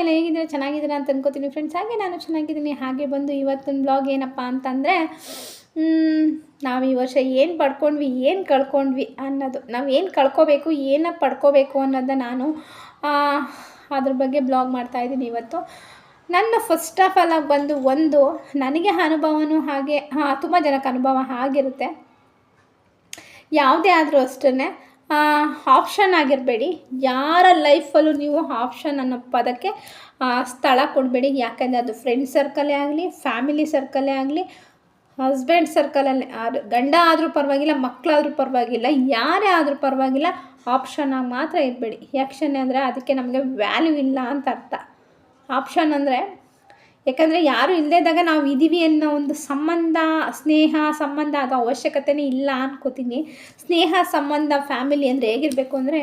ಎಲ್ಲ ಹೇಗಿದ್ದೀರಾ? ಚೆನ್ನಾಗಿದ್ದೀರಾ ಅಂತ ಅನ್ಕೋತೀನಿ ಫ್ರೆಂಡ್ಸ್ ಹಾಗೆ ನಾನು ಚೆನ್ನಾಗಿದ್ದೀನಿ. ಹಾಗೆ ಬಂದು ಇವತ್ತಿನ ಬ್ಲಾಗ್ ಏನಪ್ಪ ಅಂತಂದರೆ ನಾವು ಈ ವರ್ಷ ಏನು ಪಡ್ಕೊಂಡ್ವಿ, ಏನು ಕಳ್ಕೊಂಡ್ವಿ ಅನ್ನೋದು. ನಾವು ಏನು ಕಳ್ಕೊಬೇಕು, ಏನ ಪಡ್ಕೋಬೇಕು ಅನ್ನೋದನ್ನ ನಾನು ಅದ್ರ ಬಗ್ಗೆ ಬ್ಲಾಗ್ ಮಾಡ್ತಾಯಿದ್ದೀನಿ ಇವತ್ತು. ನನ್ನ ಫಸ್ಟ್ ಆಫ್ ಆಲ್ ಆಗಿ ಬಂದು ಒಂದು, ನನಗೆ ಅನುಭವನೂ ಹಾಗೆ, ಹಾಂ, ತುಂಬ ಜನಕ್ಕೆ ಅನುಭವ ಆಗಿರುತ್ತೆ ಯಾವುದೇ ಆದರೂ ಅಷ್ಟೇ ಆಪ್ಷನ್ ಆಗಿರಬೇಡಿ. ಯಾರ ಲೈಫಲ್ಲೂ ನೀವು ಆಪ್ಷನ್ ಅನ್ನೋ ಪದಕ್ಕೆ ಸ್ಥಳ ಕೊಡಬೇಡಿ. ಯಾಕೆಂದರೆ ಅದು ಫ್ರೆಂಡ್ ಸರ್ಕಲೇ ಆಗಲಿ ಫ್ಯಾಮಿಲಿ ಸರ್ಕಲೇ ಆಗಲಿ ಹಸ್ಬೆಂಡ್ ಸರ್ಕಲಲ್ಲಿ ಗಂಡ ಆದರೂ ಪರವಾಗಿಲ್ಲ ಮಕ್ಕಳಾದರೂ ಪರವಾಗಿಲ್ಲ, ಯಾರೇ ಆದರೂ ಪರವಾಗಿಲ್ಲ ಆಪ್ಷನ್ನಾಗಿ ಮಾತ್ರ ಇರಬೇಡಿ. ಯಾಕ್ಷನ್ ಅಂದರೆ ಅದಕ್ಕೆ ನಮಗೆ ವ್ಯಾಲ್ಯೂ ಇಲ್ಲ ಅಂತ ಅರ್ಥ. ಆಪ್ಷನ್ ಅಂದರೆ ಯಾಕಂದರೆ ಯಾರು ಇಲ್ಲದಾಗ ನಾವು ಇದ್ದೀವಿ ಅನ್ನೋ ಒಂದು ಸಂಬಂಧ, ಸ್ನೇಹ, ಸಂಬಂಧ ಅದು ಅವಶ್ಯಕತೆನೇ ಇಲ್ಲ ಅನ್ಕೋತೀನಿ. ಸ್ನೇಹ, ಸಂಬಂಧ ಫ್ಯಾಮಿಲಿ ಅಂದರೆ ಹೇಗಿರಬೇಕು ಅಂದರೆ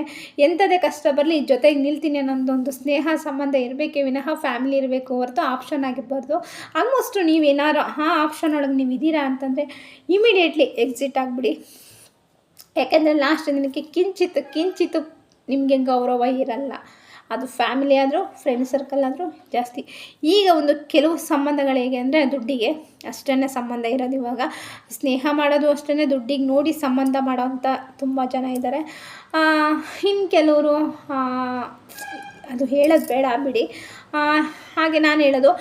ಎಂಥದೇ ಕಷ್ಟ ಬರಲಿ ಜೊತೆಗೆ ನಿಲ್ತೀನಿ ಅನ್ನೋದೊಂದು ಸ್ನೇಹ, ಸಂಬಂಧ ಇರಬೇಕೇ ವಿನಃ ಫ್ಯಾಮಿಲಿ ಇರಬೇಕು ಹೊರತು ಆಪ್ಷನ್ ಆಗಿರಬಾರ್ದು. ಆಲ್ಮೋಸ್ಟು ನೀವೇನಾರು ಆ ಆಪ್ಷನ್ ಒಳಗೆ ನೀವು ಇದ್ದೀರಾ ಅಂತಂದರೆ ಇಮಿಡಿಯೇಟ್ಲಿ ಎಕ್ಸಿಟ್ ಆಗಿಬಿಡಿ. ಯಾಕೆಂದರೆ ಲಾಸ್ಟ್ ದಿನಕ್ಕೆ ಕಿಂಚಿತ್ ಕಿಂಚಿತ್ ನಿಮಗೆ ಗೌರವ ಇರಲ್ಲ. ಅದು ಫ್ಯಾಮಿಲಿ ಆದರೂ ಫ್ರೆಂಡ್ ಸರ್ಕಲ್ ಆದರೂ ಜಾಸ್ತಿ. ಈಗ ಒಂದು ಕೆಲವು ಸಂಬಂಧಗಳು ಹೇಗೆ ಅಂದರೆ ದುಡ್ಡಿಗೆ ಅಷ್ಟೇ ಸಂಬಂಧ ಇರೋದು ಇವಾಗ. ಸ್ನೇಹ ಮಾಡೋದು ಅಷ್ಟೇ ದುಡ್ಡಿಗೆ ನೋಡಿ ಸಂಬಂಧ ಮಾಡೋವಂಥ ತುಂಬ ಜನ ಇದ್ದಾರೆ. ಇನ್ನು ಕೆಲವರು ಅದು ಹೇಳೋದು ಬೇಡ ಬಿಡಿ. ಹಾಗೆ ನಾನು ಹೇಳೋದು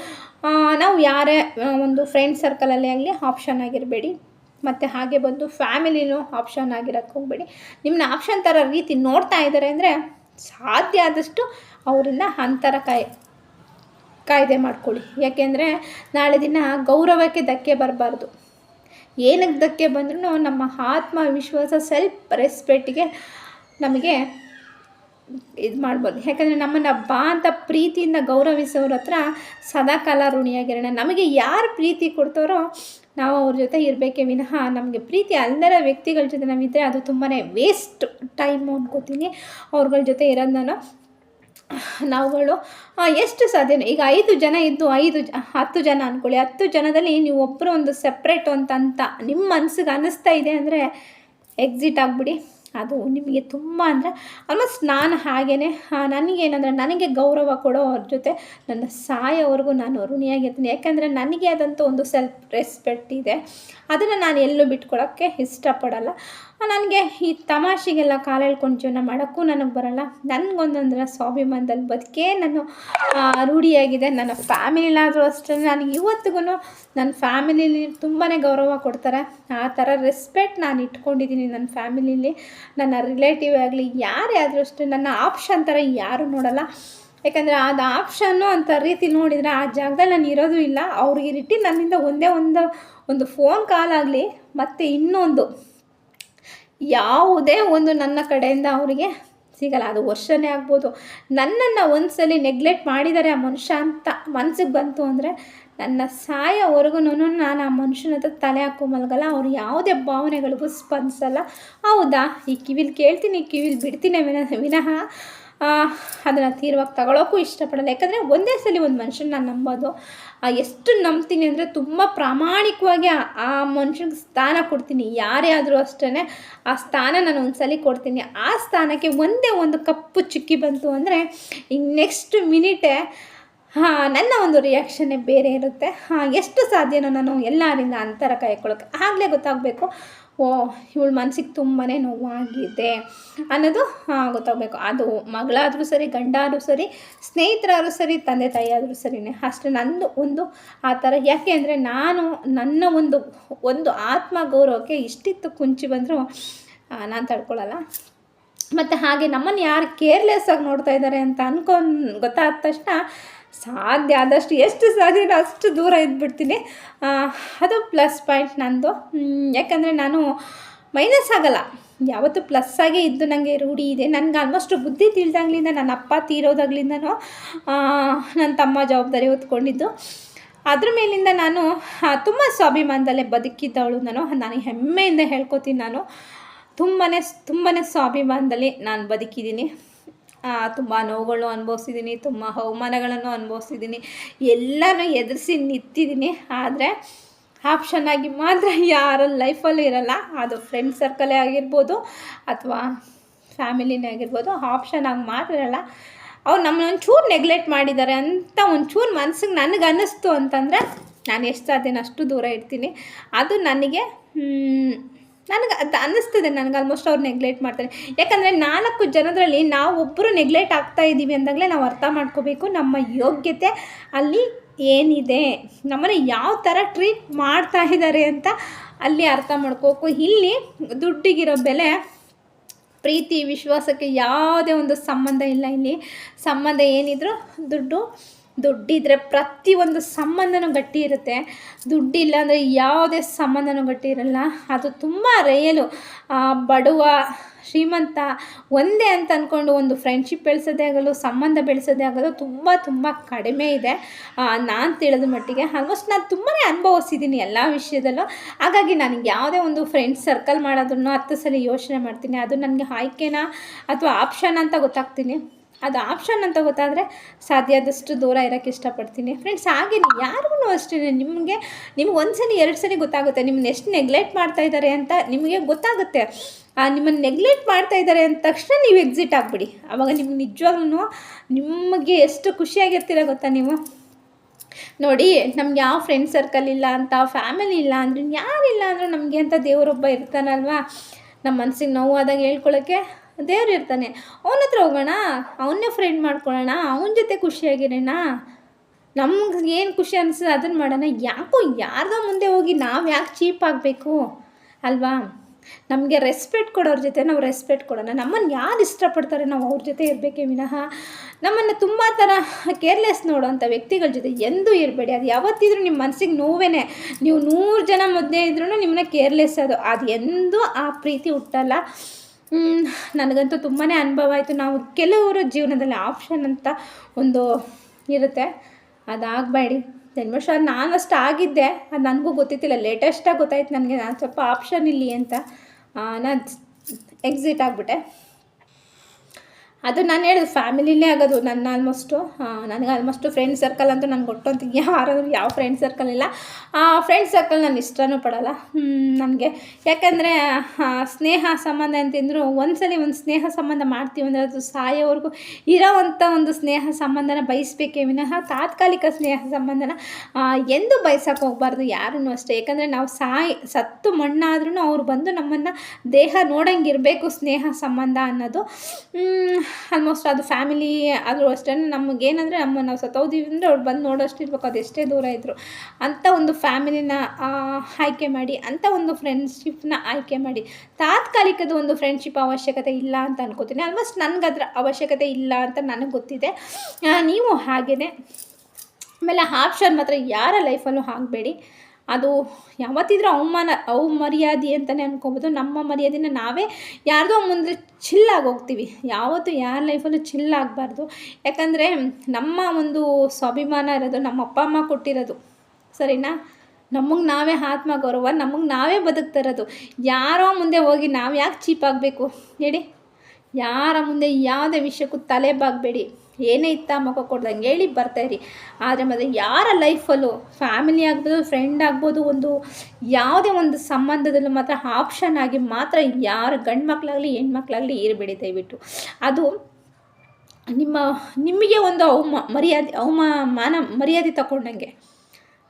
ನಾವು ಯಾರೇ ಒಂದು ಫ್ರೆಂಡ್ ಸರ್ಕಲಲ್ಲೇ ಆಗಲಿ ಆಪ್ಷನ್ ಆಗಿರಬೇಡಿ. ಮತ್ತು ಹಾಗೆ ಬಂದು ಫ್ಯಾಮಿಲಿನೂ ಆಪ್ಷನ್ ಆಗಿರೋಕ್ಕೆ ಹೋಗಬೇಡಿ. ನಿಮ್ಮನ್ನ ಆಪ್ಷನ್ ಥರ ರೀತಿ ನೋಡ್ತಾ ಇದ್ದಾರೆ ಅಂದರೆ ಸಾಧ್ಯ ಆದಷ್ಟು ಅವರಿಂದ ಅಂತರ ಕಾಯ್, ಕಾಯ್ದೆ ಮಾಡ್ಕೊಳ್ಳಿ. ಯಾಕೆಂದರೆ ನಾಳೆ ದಿನ ಗೌರವಕ್ಕೆ ಧಕ್ಕೆ ಬರಬಾರ್ದು. ಏನಕ್ಕೆ ಧಕ್ಕೆ ಬಂದ್ರೂ ನಮ್ಮ ಆತ್ಮವಿಶ್ವಾಸ ಸೆಲ್ಫ್ ರೆಸ್ಪೆಕ್ಟಿಗೆ ನಮಗೆ ಇದು ಮಾಡ್ಬೋದು. ಯಾಕಂದರೆ ನಮ್ಮನ್ನು ಬಾ ಅಂತ ಪ್ರೀತಿಯಿಂದ ಗೌರವಿಸೋರ ಹತ್ರ ಸದಾಕಾಲ ಋಣಿಯಾಗಿರೋಣ. ನಮಗೆ ಯಾರು ಪ್ರೀತಿ ಕೊಡ್ತಾರೋ ನಾವು ಅವ್ರ ಜೊತೆ ಇರಬೇಕೇ ವಿನಃ ನಮಗೆ ಪ್ರೀತಿ ಅಲ್ಲದ ವ್ಯಕ್ತಿಗಳ ಜೊತೆ ನಾವಿದ್ದರೆ ಅದು ತುಂಬಾ ವೇಸ್ಟ್ ಟೈಮು ಅಂದ್ಕೋತೀನಿ ಅವ್ರಗಳ ಜೊತೆ ಇರೋದು ನಾನು ನಾವುಗಳು ಎಷ್ಟು ಸಾಧ್ಯನೋ, ಈಗ ಐದು ಜನ ಇದ್ದು ಐದು ಜ, ಹತ್ತು ಜನ ಅಂದ್ಕೊಳ್ಳಿ ಹತ್ತು ಜನದಲ್ಲಿ ನೀವು ಒಬ್ಬರು ಒಂದು ಸಪ್ರೇಟ್ ಅಂತ ಅಂತ ನಿಮ್ಮ ಮನಸ್ಸಿಗೆ ಅನ್ನಿಸ್ತಾ ಇದೆ ಅಂದರೆ ಎಕ್ಸಿಟ್ ಆಗಿಬಿಡಿ. ಅದು ನಿಮಗೆ ತುಂಬ ಅಂದರೆ ಆಲ್ಮೋಸ್ಟ್ ನಾನು ಹಾಗೇ ನನಗೇನಂದರೆ ನನಗೆ ಗೌರವ ಕೊಡೋ ಅವ್ರ ಜೊತೆ ನನ್ನ ಸಾಯೋವರೆಗೂ ನಾನು ಋಣಿಯಾಗಿರ್ತೀನಿ ಯಾಕೆಂದರೆ ನನಗೆ ಆದಂಥ ಒಂದು ಸೆಲ್ಫ್ ರೆಸ್ಪೆಕ್ಟ್ ಇದೆ. ಅದನ್ನು ನಾನು ಎಲ್ಲೂ ಬಿಟ್ಕೊಳ್ಳೋಕ್ಕೆ ಇಷ್ಟಪಡಲ್ಲ. ನನಗೆ ಈ ತಮಾಷೆಗೆಲ್ಲ ಕಾಲು ಎಳ್ಕೊಂಡು ಜೀವನ ಮಾಡೋಕ್ಕೂ ನನಗೆ ಬರೋಲ್ಲ. ನನಗೊಂದೊಂದರ ಸ್ವಾಭಿಮಾನದಲ್ಲಿ ಬದುಕೇ ನಾನು ರೂಢಿಯಾಗಿದೆ. ನನ್ನ ಫ್ಯಾಮಿಲಿನಾದರೂ ಅಷ್ಟೇ. ನನಗೆ ಇವತ್ತಿಗೂ ನನ್ನ ಫ್ಯಾಮಿಲಿಲಿ ತುಂಬಾ ಗೌರವ ಕೊಡ್ತಾರೆ. ಆ ಥರ ರೆಸ್ಪೆಕ್ಟ್ ನಾನು ಇಟ್ಕೊಂಡಿದ್ದೀನಿ ನನ್ನ ಫ್ಯಾಮಿಲಿಲಿ. ನನ್ನ ರಿಲೇಟಿವ್ ಆಗಲಿ, ಯಾರೇ ಆದರೂ ಅಷ್ಟೇ. ನನ್ನ ಆಪ್ಷನ್ ಥರ ಯಾರೂ ನೋಡೋಲ್ಲ. ಯಾಕಂದರೆ ಅದು ಆಪ್ಷನ್ನು ಅಂತ ರೀತಿ ನೋಡಿದರೆ ಆ ಜಾಗದಲ್ಲಿ ನಾನು ಇರೋದು ಇಲ್ಲ. ಅವ್ರಿಗೆ ರಿಟಿ ನನ್ನಿಂದ ಒಂದೇ ಒಂದು ಒಂದು ಫೋನ್ ಕಾಲ್ ಆಗಲಿ, ಮತ್ತು ಇನ್ನೊಂದು. ಯಾವುದೇ ಒಂದು ನನ್ನ ಕಡೆಯಿಂದ ಅವರಿಗೆ ಸಿಗಲ್ಲ. ಅದು ವರ್ಷನೇ ಆಗ್ಬೋದು. ನನ್ನನ್ನು ಒಂದ್ಸಲಿ ನೆಗ್ಲೆಕ್ಟ್ ಮಾಡಿದ್ದಾರೆ ಆ ಮನುಷ್ಯ ಅಂತ ಮನಸ್ಸಿಗೆ ಬಂತು ಅಂದರೆ ನನ್ನ ಸಾಯೋವರೆಗೂ ನಾನು ಆ ಮನುಷ್ಯನ ಹತ್ರ ತಲೆ ಹಾಕೋ ಮಲಗಲ್ಲ. ಅವ್ರು ಯಾವುದೇ ಭಾವನೆಗಳಿಗೂ ಸ್ಪಂದಿಸಲ್ಲ. ಹೌದಾ? ಈ ಕಿವಿಲಿ ಕೇಳ್ತೀನಿ, ಈ ಕಿವಿಲಿ ಬಿಡ್ತೀನಿ ವಿನಃ ವಿನಃ ಅದನ್ನು ತೀರ್ವಾಗಿ ತಗೊಳ್ಳೋಕ್ಕೂ ಇಷ್ಟಪಡಲ್ಲ. ಯಾಕಂದರೆ ಒಂದೇ ಸಲ ಒಂದು ಮನುಷ್ಯನ ನಾನು ನಂಬೋದು. ಎಷ್ಟು ನಂಬ್ತೀನಿ ಅಂದರೆ ತುಂಬ ಪ್ರಾಮಾಣಿಕವಾಗಿ ಆ- ಆ ಮನುಷ್ಯನಿಗೆ ಸ್ಥಾನ ಕೊಡ್ತೀನಿ. ಯಾರೇ ಆದರೂ ಅಷ್ಟೇ ಆ ಸ್ಥಾನ ನಾನು ಒಂದು ಸಲ ಕೊಡ್ತೀನಿ. ಆ ಸ್ಥಾನಕ್ಕೆ ಒಂದೇ ಒಂದು ಕಪ್ಪು ಚಿಕ್ಕಿ ಬಂತು ಅಂದರೆ ಈಗ ನೆಕ್ಸ್ಟ್ ಮಿನಿಟೇ, ಹಾಂ, ನನ್ನ ಒಂದು ರಿಯಾಕ್ಷನ್ನೇ ಬೇರೆ ಇರುತ್ತೆ. ಹಾಂ, ಎಷ್ಟು ಸಾಧ್ಯನೋ ನಾನು ಎಲ್ಲರಿಂದ ಅಂತರ ಕಾಯ್ಕೊಳ್ಳೋಕೆ ಆಗಲೇ ಗೊತ್ತಾಗಬೇಕು. ಓ, ಇವಳ ಮನಸ್ಸಿಗೆ ತುಂಬಾ ನೋವಾಗಿದೆ ಅನ್ನೋದು ಗೊತ್ತಾಗಬೇಕು. ಅದು ಮಗಳಾದರೂ ಸರಿ ಗಂಡ ಆದರೂ ಸರಿ, ಸ್ನೇಹಿತರಾದರೂ ಸರಿ, ತಂದೆ ತಾಯಿ ಆದರೂ ಸರಿನೇ. ಅಷ್ಟೇ ನಂದು ಒಂದು ಆ ಥರ. ಯಾಕೆ ಅಂದರೆ ನಾನು ನನ್ನ ಒಂದು ಒಂದು ಆತ್ಮ ಗೌರವಕ್ಕೆ ಇಷ್ಟಿತ್ತು ಕುಂಚಿ ಬಂದರೂ ನಾನು ತಡ್ಕೊಳ್ಳಲ್ಲ ಮತ್ತು ಹಾಗೆ ನಮ್ಮನ್ನು ಯಾರು ಕೇರ್ಲೆಸ್ ಆಗಿ ನೋಡ್ತಾ ಇದ್ದಾರೆ ಅಂತ ಅನ್ಕೊಂಡು ಗೊತ್ತಾದ ತಕ್ಷಣ ಸಾಧ್ಯ ಆದಷ್ಟು ಎಷ್ಟು ಸಾಧ್ಯ ಅಷ್ಟು ದೂರ ಇದ್ಬಿಡ್ತೀನಿ. ಅದು ಪ್ಲಸ್ ಪಾಯಿಂಟ್ ನನ್ನದು ಯಾಕಂದರೆ ನಾನು ಮೈನಸ್ ಆಗಲ್ಲ. ಯಾವತ್ತೂ ಪ್ಲಸ್ ಆಗೇ ಇದ್ದು ನನಗೆ ರೂಢಿ ಇದೆ. ನನಗೆ ಆಲ್ಮೋಸ್ಟ್ ಬುದ್ಧಿ ತಿಳಿದಾಗ್ಲಿಂದ ನನ್ನ ಅಪ್ಪ ತೀರೋದಾಗ್ಲಿಂದನೂ ನನ್ನ ತಮ್ಮ ಜವಾಬ್ದಾರಿ ಹೊತ್ಕೊಂಡಿದ್ದು. ಅದ್ರ ಮೇಲಿಂದ ನಾನು ತುಂಬ ಸ್ವಾಭಿಮಾನದಲ್ಲೇ ಬದುಕಿದ್ದವಳು ನಾನು. ನಾನು ಹೆಮ್ಮೆಯಿಂದ ಹೇಳ್ಕೊತೀನಿ ನಾನು. ತುಂಬಾ ತುಂಬಾ ಸ್ವಾಭಿಮಾನದಲ್ಲಿ ನಾನು ಬದುಕಿದ್ದೀನಿ. ತುಂಬ ನೋವುಗಳನ್ನು ಅನುಭವಿಸಿದ್ದೀನಿ, ತುಂಬ ಅವಮಾನಗಳನ್ನು ಅನುಭವಿಸಿದ್ದೀನಿ, ಎಲ್ಲನೂ ಎದುರಿಸಿ ನಿಂತಿದ್ದೀನಿ. ಆದರೆ ಆಪ್ಷನ್ ಆಗಿ ಮಾತ್ರ ಯಾರ ಲೈಫಲ್ಲೂ ಇರಲ್ಲ. ಅದು ಫ್ರೆಂಡ್ ಸರ್ಕಲೇ ಆಗಿರ್ಬೋದು ಅಥವಾ ಫ್ಯಾಮಿಲಿನೇ ಆಗಿರ್ಬೋದು, ಆಪ್ಷನ್ ಆಗಿ ಮಾತ್ರ ಇರಲ್ಲ. ಅವ್ರು ನಮ್ಮನ್ನ ಒಂಚೂರು ನೆಗ್ಲೆಕ್ಟ್ ಮಾಡಿದ್ದಾರೆ ಅಂತ ಒಂಚೂರು ಮನ್ಸಿಗೆ ನನಗೆ ಅನ್ನಿಸ್ತು ಅಂತಂದರೆ ನಾನು ಎಷ್ಟು ಸಾಧ್ಯನ ಅಷ್ಟು ದೂರ ಇರ್ತೀನಿ. ಅದು ನನಗೆ ನನಗೆ ಅದು ಅನ್ನಿಸ್ತದೆ, ನನಗೆ ಆಲ್ಮೋಸ್ಟ್ ಅವ್ರು ನೆಗ್ಲೆಕ್ಟ್ ಮಾಡ್ತಾರೆ. ಯಾಕಂದರೆ ನಾಲ್ಕು ಜನದರಲ್ಲಿ ನಾವು ಒಬ್ಬರು ನೆಗ್ಲೆಕ್ಟ್ ಆಗ್ತಾ ಇದ್ದೀವಿ ಅಂದಾಗಲೇ ನಾವು ಅರ್ಥ ಮಾಡ್ಕೋಬೇಕು, ನಮ್ಮ ಯೋಗ್ಯತೆ ಅಲ್ಲಿ ಏನಿದೆ ನಮ್ಮನ್ನು ಯಾವ ಥರ ಟ್ರೀಟ್ ಮಾಡ್ತಾ ಇದ್ದಾರೆ ಅಂತ ಅಲ್ಲಿ ಅರ್ಥ ಮಾಡ್ಕೋಬೇಕು. ಇಲ್ಲಿ ದುಡ್ಡಿಗಿರೋ ಬೆಲೆ, ಪ್ರೀತಿ, ವಿಶ್ವಾಸಕ್ಕೆ ಯಾವುದೇ ಒಂದು ಸಂಬಂಧ ಇಲ್ಲ ಇಲ್ಲಿ. ಸಂಬಂಧ ಏನಿದ್ರು ದುಡ್ಡು ದುಡ್ಡಿದ್ರೆ ಪ್ರತಿಯೊಂದು ಸಂಬಂಧನೂ ಗಟ್ಟಿ ಇರುತ್ತೆ. ದುಡ್ಡಿಲ್ಲ ಅಂದರೆ ಯಾವುದೇ ಸಂಬಂಧನೂ ಗಟ್ಟಿ ಇರಲ್ಲ. ಅದು ತುಂಬ ರೇಯಲು ಬಡವ, ಶ್ರೀಮಂತ ಒಂದೇ ಅಂತ ಅಂದ್ಕೊಂಡು ಒಂದು ಫ್ರೆಂಡ್ಶಿಪ್ ಬೆಳೆಸೋದೇ ಆಗಲು, ಸಂಬಂಧ ಬೆಳೆಸೋದೇ ಆಗಲು ತುಂಬ ತುಂಬ ಕಡಿಮೆ ಇದೆ. ನಾನು ತಿಳಿದ ಮಟ್ಟಿಗೆ ಆಲ್ಮೋಸ್ಟ್ ನಾನು ತುಂಬಾ ಅನುಭವಿಸಿದ್ದೀನಿ ಎಲ್ಲ ವಿಷಯದಲ್ಲೂ. ಹಾಗಾಗಿ ನನಗೆ ಯಾವುದೇ ಒಂದು ಫ್ರೆಂಡ್ಸ್ ಸರ್ಕಲ್ ಮಾಡೋದನ್ನು ಹತ್ತು ಸಲ ಯೋಚನೆ ಮಾಡ್ತೀನಿ. ಅದು ನನಗೆ ಆಯ್ಕೆನಾ ಅಥವಾ ಆಪ್ಷನ್ ಅಂತ ಗೊತ್ತಾಗ್ತೀನಿ. ಅದು ಆಪ್ಷನ್ ಅಂತ ಗೊತ್ತಾದರೆ ಸಾಧ್ಯ ಆದಷ್ಟು ದೂರ ಇರೋಕ್ಕೆ ಇಷ್ಟಪಡ್ತೀನಿ. ಫ್ರೆಂಡ್ಸ್ ಹಾಗೆ ಯಾರಿಗೂ ಅಷ್ಟೇ ನಿಮಗೆ, ನಿಮ್ಗೆ ಒಂದು ಸಲ ಎರಡು ಸಲ ಗೊತ್ತಾಗುತ್ತೆ. ನಿಮ್ಮನ್ನ ಎಷ್ಟು ನೆಗ್ಲೆಕ್ಟ್ ಮಾಡ್ತಾ ಇದ್ದಾರೆ ಅಂತ ನಿಮಗೆ ಗೊತ್ತಾಗುತ್ತೆ. ನಿಮ್ಮನ್ನು ನೆಗ್ಲೆಕ್ಟ್ ಮಾಡ್ತಾ ಇದ್ದಾರೆ ಅಂದ ತಕ್ಷಣ ನೀವು ಎಕ್ಸಿಟ್ ಆಗಿಬಿಡಿ. ಆವಾಗ ನಿಮ್ಗೆ ನಿಜವಾಗ್ಲೂ ನಿಮಗೆ ಎಷ್ಟು ಖುಷಿಯಾಗಿರ್ತೀರ ಗೊತ್ತಾ ನೀವು? ನೋಡಿ, ನಮ್ಗೆ ಯಾವ ಫ್ರೆಂಡ್ ಸರ್ಕಲ್ ಇಲ್ಲ ಅಂತ ಫ್ಯಾಮಿಲಿ ಇಲ್ಲ ಅಂದ್ರೆ, ಯಾರಿಲ್ಲ ಅಂದರೂ ನಮಗೆ ಅಂತ ದೇವರೊಬ್ಬ ಇರ್ತಾನಲ್ವಾ? ನಮ್ಮ ಮನಸ್ಸಿಗೆ ನೋವಾದಾಗ ಹೇಳ್ಕೊಳ್ಳೋಕ್ಕೆ ದೇವ್ರು ಇರ್ತಾನೆ. ಅವನ ಹತ್ರ ಹೋಗೋಣ, ಅವನ್ನೇ ಫ್ರೆಂಡ್ ಮಾಡ್ಕೊಳ್ಳೋಣ, ಅವನ ಜೊತೆ ಖುಷಿಯಾಗಿರೋಣ ನಮ್ಗೆ ಏನು ಖುಷಿ ಅನಿಸ್ತದೆ ಅದನ್ನು ಮಾಡೋಣ. ಯಾಕೋ ಯಾರ್ದೋ ಮುಂದೆ ಹೋಗಿ ನಾವು ಯಾಕೆ ಚೀಪ್ ಆಗಬೇಕು? ಅಲ್ವಾ? ನಮಗೆ ರೆಸ್ಪೆಕ್ಟ್ ಕೊಡೋರ ಜೊತೆ ನಾವು ರೆಸ್ಪೆಕ್ಟ್ ಕೊಡೋಣ. ನಮ್ಮನ್ನು ಯಾರು ಇಷ್ಟಪಡ್ತಾರೆ ನಾವು ಅವ್ರ ಜೊತೆ ಇರಬೇಕೇ ವಿನಃ? ನಮ್ಮನ್ನು ತುಂಬ ಥರ ಕೇರ್ಲೆಸ್ ನೋಡೋವಂಥ ವ್ಯಕ್ತಿಗಳ ಜೊತೆ ಎಂದೂ ಇರಬೇಡಿ. ಅದು ಯಾವತ್ತಿದ್ರೂ ನಿಮ್ಮ ಮನಸ್ಸಿಗೆ ನೋವೇ ನೀವು ನೂರು ಜನ ಮೊದಲೇ ಇದ್ರೂ ನಿಮ್ಮನ್ನ ಕೇರ್ಲೆಸ್ ಅದು. ಅದು ಎಂದೂ ಆ ಪ್ರೀತಿ ಹುಟ್ಟಲ್ಲ. ನನಗಂತೂ ತುಂಬಾ ಅನುಭವ ಆಯಿತು. ನಾವು ಕೆಲವರು ಜೀವನದಲ್ಲಿ ಆಪ್ಷನ್ ಅಂತ ಒಂದು ಇರುತ್ತೆ. ಅದಾಗಬೇಡಿ. ಜನ್ಮಶ ಅಷ್ಟು ಆಗಿದ್ದೆ. ಅದು ನನಗೂ ಗೊತ್ತಿತ್ತಿಲ್ಲ. ಲೇಟೆಸ್ಟಾಗಿ ಗೊತ್ತಾಯ್ತು ನನಗೆ. ನಾನು ಸ್ವಲ್ಪ ಆಪ್ಷನ್ ಇಲ್ಲಿ ಅಂತ ನಾನು ಎಕ್ಸಿಟ್ ಆಗಿಬಿಟ್ಟೆ. ಅದು ನಾನು ಹೇಳಿದೆ ಫ್ಯಾಮಿಲಿಲೇ ಆಗೋದು. ನನ್ನ ಆಲ್ಮೋಸ್ಟು ನನಗೆ ಆಲ್ಮೋಸ್ಟು ಫ್ರೆಂಡ್ ಸರ್ಕಲ್ ಅಂತೂ ನನಗೆ ಒಟ್ಟಂತ ಯಾರಾದರೂ ಯಾವ ಫ್ರೆಂಡ್ ಸರ್ಕಲ್ ಇಲ್ಲ. ಫ್ರೆಂಡ್ ಸರ್ಕಲ್ ನಾನು ಇಷ್ಟನೂ ಪಡೋಲ್ಲ. ನನಗೆ. ಯಾಕಂದರೆ ಸ್ನೇಹ ಸಂಬಂಧ ಅಂತಂದ್ರು, ಒಂದ್ಸಲಿ ಒಂದು ಸ್ನೇಹ ಸಂಬಂಧ ಮಾಡ್ತೀವಿ ಅಂದರೆ ಅದು ಸಾಯೋವರೆಗೂ ಇರೋವಂಥ ಒಂದು ಸ್ನೇಹ ಸಂಬಂಧನ ಬಯಸಬೇಕೇ ವಿನಃ ತಾತ್ಕಾಲಿಕ ಸ್ನೇಹ ಸಂಬಂಧನ ಎಂದು ಬಯಸೋಕೆ ಹೋಗ್ಬಾರ್ದು ಯಾರೂ ಅಷ್ಟೇ. ಯಾಕಂದರೆ ನಾವು ಸಾಯಿ, ಸತ್ತು ಮಣ್ಣಾದ್ರೂ ಅವ್ರು ಬಂದು ನಮ್ಮನ್ನು ದೇಹ ನೋಡಂಗಿರಬೇಕು ಸ್ನೇಹ ಸಂಬಂಧ ಅನ್ನೋದು. ಆಲ್ಮೋಸ್ಟ್ ಅದು ಫ್ಯಾಮಿಲಿ ಆದರೂ ಅಷ್ಟೇ, ನಮಗೇನಂದರೆ ನಮ್ಮ ನಾವು ಸತ್ತೋದೀವಿ ಅಂದರೆ ಅವ್ರು ಬಂದು ನೋಡೋಷ್ಟು ಇರ್ಬೇಕು ಅದು ಎಷ್ಟೇ ದೂರ ಇದ್ದರು ಅಂಥ ಒಂದು ಫ್ಯಾಮಿಲಿನ ಆಯ್ಕೆ ಮಾಡಿ ಅಂಥ ಒಂದು ಫ್ರೆಂಡ್ಶಿಪ್ನ ಆಯ್ಕೆ ಮಾಡಿ, ತಾತ್ಕಾಲಿಕದ ಒಂದು ಫ್ರೆಂಡ್ಶಿಪ್ ಅವಶ್ಯಕತೆ ಇಲ್ಲ ಅಂತ ಅನ್ಕೋತೀನಿ. ಆಲ್ಮೋಸ್ಟ್ ನನಗೆ ಅದರ ಅವಶ್ಯಕತೆ ಇಲ್ಲ ಅಂತ ನನಗೆ ಗೊತ್ತಿದೆ. ನೀವು ಹಾಗೆಯೇ ಆಮೇಲೆ ಆಪ್ಷನ್ ಮಾತ್ರ ಯಾರ ಲೈಫಲ್ಲೂ ಆಗಬೇಡಿ ಅದು ಯಾವತ್ತಿದ್ರೂ ಅವಮಾನ, ಅವಮರ್ಯಾದೆ ಅಂತಲೇ ಅನ್ಕೊಬೋದು. ನಮ್ಮ ಮರ್ಯಾದೆನ ನಾವೇ ಯಾರ್ದೋ ಮುಂದೆ ಚಿಲ್ಲಾಗಿ ಹೋಗ್ತೀವಿ. ಯಾವತ್ತೂ ಯಾರ ಲೈಫಲ್ಲೂ ಚಿಲ್ಲಾಗಬಾರ್ದು ಯಾಕಂದರೆ ನಮ್ಮ ಒಂದು ಸ್ವಾಭಿಮಾನ ಇರೋದು, ನಮ್ಮ ಅಪ್ಪ, ಅಮ್ಮ ಕೊಟ್ಟಿರೋದು. ಸರಿನಾ? ನಮಗೆ ನಾವೇ ಆತ್ಮ ಗೌರವ, ನಮಗೆ ನಾವೇ ಬದುಕ್ತಾ ಇರೋದು. ಯಾರೋ ಮುಂದೆ ಹೋಗಿ ನಾವು ಯಾಕೆ ಚೀಪ್ ಆಗಬೇಕು? ಹೇಳಿ? ಯಾರ ಮುಂದೆ ಯಾವುದೇ ವಿಷಯಕ್ಕೂ ತಲೆ ಬಾಗಬೇಡಿ. ಏನೇ ಇತ್ತ ಮುಖ ಕೊಡ್ದಂಗೆ ಹೇಳಿ ಬರ್ತಾಯಿರಿ ಆದರೆ ಮತ್ತು ಯಾರ ಲೈಫಲ್ಲೂ ಫ್ಯಾಮಿಲಿ ಆಗ್ಬೋದು ಫ್ರೆಂಡ್ ಆಗ್ಬೋದು, ಒಂದು ಯಾವುದೇ ಒಂದು ಸಂಬಂಧದಲ್ಲೂ ಮಾತ್ರ ಆಪ್ಷನ್ ಆಗಿ ಮಾತ್ರ ಯಾರು ಗಂಡು ಮಕ್ಕಳಾಗಲಿ ಹೆಣ್ಮಕ್ಳಾಗಲಿ ಇರಬೇಡಿ ದಯವಿಟ್ಟು. ಅದು ನಿಮ್ಮ, ನಿಮಗೆ ಒಂದು ಅವಮ, ಮರ್ಯಾದೆ, ಅವಮಾನ, ಮರ್ಯಾದೆ ತಗೊಂಡಂಗೆ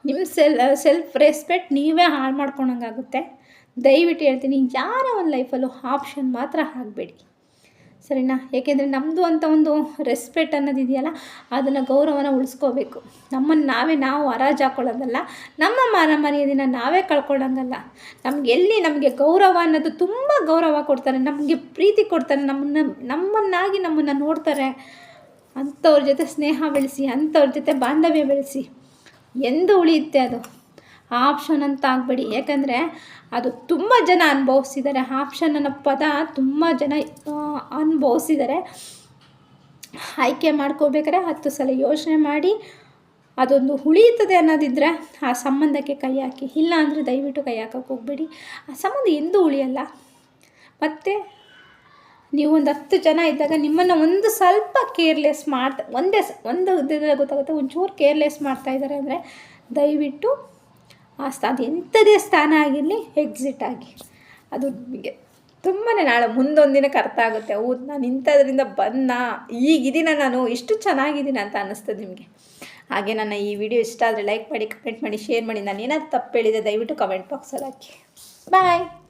ನಿಮ್ಮ ಸೆಲ್ ಸೆಲ್ಫ್ ರೆಸ್ಪೆಕ್ಟ್ ನೀವೇ ಹಾಳು ಮಾಡ್ಕೊಂಡಂಗಾಗುತ್ತೆ. ದಯವಿಟ್ಟು ಹೇಳ್ತೀನಿ, ಯಾರ ಒಂದು ಲೈಫಲ್ಲೂ ಆಪ್ಷನ್ ಮಾತ್ರ ಆಗಬೇಡಿ ಸರಿನಾ? ಏಕೆಂದರೆ ನಮ್ಮದು ಅಂತ ಒಂದು ರೆಸ್ಪೆಕ್ಟ್ ಅನ್ನೋದು ಇದೆಯಲ್ಲ, ಅದನ್ನು ಗೌರವನ ಉಳಿಸ್ಕೋಬೇಕು. ನಮ್ಮನ್ನು ನಾವೇ ನಾವು ಹರಾಜು ಹಾಕೊಳ್ಳೋದಲ್ಲ ನಮ್ಮ ಮಾನ ಮರ್ಯಾದಿನ ನಾವೇ ಕಳ್ಕೊಳ್ಳೋಂಗಲ್ಲ ನಮ್ಗೆ ಎಲ್ಲಿ ನಮಗೆ ಗೌರವ ಅನ್ನೋದು ತುಂಬ ಗೌರವ ಕೊಡ್ತಾರೆ, ನಮಗೆ ಪ್ರೀತಿ ಕೊಡ್ತಾರೆ, ನಮ್ಮನ್ನು, ನಮ್ಮನ್ನಾಗಿ ನಮ್ಮನ್ನು ನೋಡ್ತಾರೆ. ಅಂಥವ್ರ ಜೊತೆ ಸ್ನೇಹ ಬೆಳೆಸಿ, ಅಂಥವ್ರ ಜೊತೆ ಬಾಂಧವ್ಯ ಬೆಳೆಸಿ, ಎಂದು ಉಳಿಯುತ್ತೆ ಅದು. ಆಪ್ಷನ್ ಅಂತ ಆಗಬೇಡಿ. ಯಾಕಂದರೆ ಅದು ತುಂಬ ಜನ ಅನುಭವಿಸಿದ್ದಾರೆ. ಆಪ್ಷನ್ ಅನ್ನೋ ಪದ ತುಂಬ ಜನ ಅನುಭವಿಸಿದ್ದಾರೆ. ಆಯ್ಕೆ ಮಾಡ್ಕೋಬೇಕಾದ್ರೆ ಹತ್ತು ಸಲ ಯೋಚನೆ ಮಾಡಿ, ಅದೊಂದು ಉಳಿಯುತ್ತದೆ ಅನ್ನೋದಿದ್ದರೆ ಆ ಸಂಬಂಧಕ್ಕೆ ಕೈ ಹಾಕಿ. ಇಲ್ಲ ಅಂದರೆ ದಯವಿಟ್ಟು ಕೈ ಹಾಕಕ್ಕೆ ಹೋಗ್ಬೇಡಿ. ಆ ಸಂಬಂಧ ಎಂದೂ ಉಳಿಯಲ್ಲ. ಮತ್ತು ನೀವು ಒಂದು ಹತ್ತು ಜನ ಇದ್ದಾಗ ನಿಮ್ಮನ್ನು ಒಂದು ಸ್ವಲ್ಪ ಕೇರ್ಲೆಸ್ ಮಾಡ್ತಾ ಒಂದೇ ಒಂದು ಗೊತ್ತಾಗುತ್ತೆ, ಒಂಚೂರು ಕೇರ್ಲೆಸ್ ಮಾಡ್ತಾ ಇದ್ದಾರೆ ಅಂದರೆ ದಯವಿಟ್ಟು ಆ ಸ್ಥಾನ, ಎಂಥದೇ ಸ್ಥಾನ ಆಗಿರಲಿ ಎಕ್ಸಿಟ್ ಆಗಿ. ಅದು ನಿಮಗೆ ತುಂಬಾ ನಾಳೆ ಮುಂದೊಂದು ದಿನಕ್ಕೆ ಅರ್ಥ ಆಗುತ್ತೆ. ಹೌದು ನಾನು ಇಂಥದ್ರಿಂದ ಬಂದ, ಈಗಿದ್ದೀನ ನಾನು, ಇಷ್ಟು ಚೆನ್ನಾಗಿದ್ದೀನಿ ಅಂತ ಅನ್ನಿಸ್ತದೆ ನಿಮಗೆ. ಹಾಗೆ ನನ್ನ ಈ ವಿಡಿಯೋ ಇಷ್ಟ ಆದರೆ ಲೈಕ್ ಮಾಡಿ ಕಮೆಂಟ್ ಮಾಡಿ ಶೇರ್ ಮಾಡಿ. ನಾನು ಏನಾದ್ರು ತಪ್ಪು ಹೇಳಿದೆ ದಯವಿಟ್ಟು ಕಮೆಂಟ್ ಬಾಕ್ಸಲ್ಲಿ ಹಾಕಿ. ಬಾಯ್